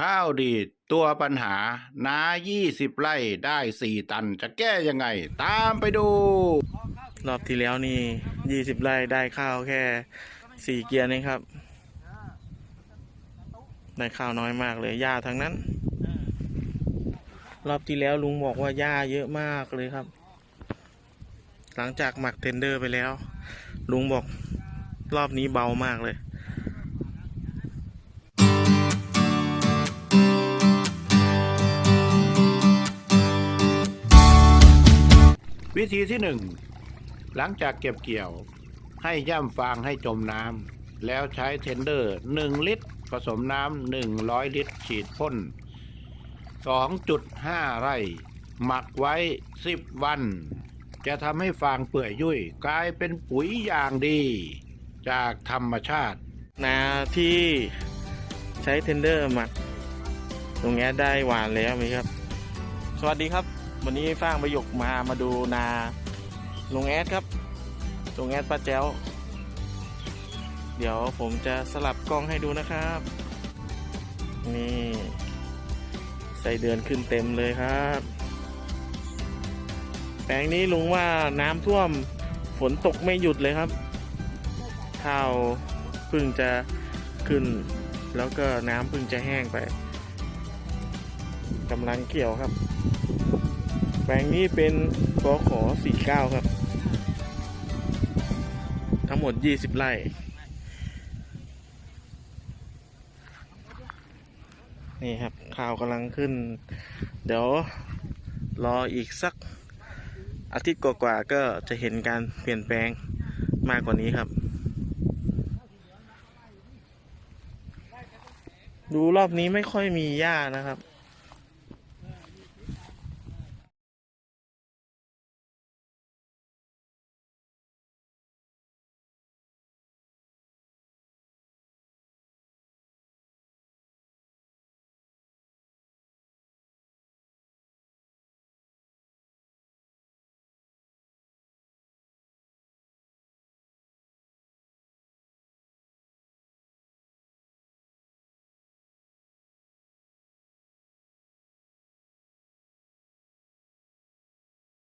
ข้าวดีดตัวปัญหา นายี่สิบไร่ได้สี่ตัน จะแก้ยังไง ตามไปดู รอบที่แล้วนี่ยี่สิบไร่ได้ข้าวแค่สี่เกียร์นี่ครับ ได้ข้าวน้อยมากเลยหญ้าทั้งนั้น รอบที่แล้วลุงบอกว่าหญ้าเยอะมากเลยครับ หลังจากหมักเทนเดอร์ไปแล้ว ลุงบอกรอบนี้เบามากเลย วิธีที่หนึ่งหลังจากเก็บเกี่ยว ให้ย่ำฟางให้จมน้ำแล้วใช้เทนเดอร์หนึ่งลิตร ผสมน้ำหนึ่งร้อยลิตร ฉีดพ่นสองจุดห้าไร่ หมักไว้สิบวัน จะทำให้ฟางเปื่อยยุ่ย กลายเป็นปุ๋ยอย่างดี จากธรรมชาตินาที่ใช้เทนเดอร์หมัก ตรงนี้ได้หวานแล้วไหมครับ สวัสดีครับ วันนี้ฟางประยกมามาดูนาลุงแอดครับลุงแอดป้าแจ้ว เดี๋ยวผมจะสลับกล้องให้ดูนะครับ นี่ใส่เดือนขึ้นเต็มเลยครับ แปลงนี้ลุงว่าน้ำท่วมฝนตกไม่หยุดเลยครับข้าวพิ่งจะขึ้น แล้วก็น้ำพิ่งจะแห้งไปกำลังเกี่ยวครับ ปลงนี้เป็นกขอ49 ครับ ทั้งหมด 20 ไร่ นี่ครับข้าวกำลังขึ้น เดี๋ยวรออีกสักอาทิตย์กว่าๆก็จะเห็นการเปลี่ยนแปลงมากกว่านี้ครับ ดูรอบนี้ไม่ค่อยมีหญ้านะครับ